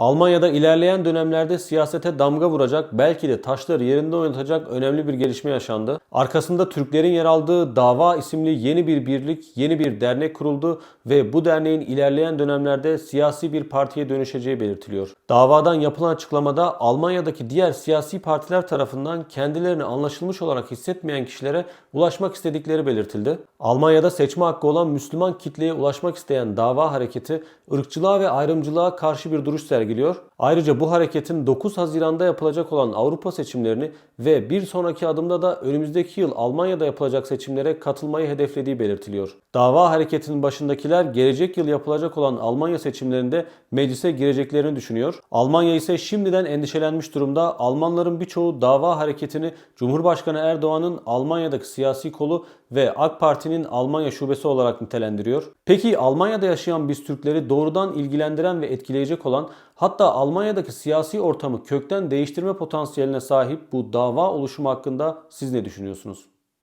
Almanya'da ilerleyen dönemlerde siyasete damga vuracak, belki de taşları yerinde oynatacak önemli bir gelişme yaşandı. Arkasında Türklerin yer aldığı Dava isimli yeni bir birlik, yeni bir dernek kuruldu ve bu derneğin ilerleyen dönemlerde siyasi bir partiye dönüşeceği belirtiliyor. Davadan yapılan açıklamada Almanya'daki diğer siyasi partiler tarafından kendilerini anlaşılmış olarak hissetmeyen kişilere ulaşmak istedikleri belirtildi. Almanya'da seçme hakkı olan Müslüman kitleye ulaşmak isteyen dava hareketi ırkçılığa ve ayrımcılığa karşı bir duruş sergiliyor. Ayrıca bu hareketin 9 Haziran'da yapılacak olan Avrupa seçimlerini ve bir sonraki adımda da önümüzdeki yıl Almanya'da yapılacak seçimlere katılmayı hedeflediği belirtiliyor. Dava hareketinin başındakiler gelecek yıl yapılacak olan Almanya seçimlerinde meclise gireceklerini düşünüyor. Almanya ise şimdiden endişelenmiş durumda. Almanların birçoğu dava hareketini Cumhurbaşkanı Erdoğan'ın Almanya'daki siyasi kolu ve AK Parti'nin Almanya şubesi olarak nitelendiriyor. Peki Almanya'da yaşayan biz Türkleri doğrudan ilgilendiren ve etkileyecek olan hatta Almanya'daki siyasi ortamı kökten değiştirme potansiyeline sahip bu dava oluşumu hakkında siz ne düşünüyorsunuz?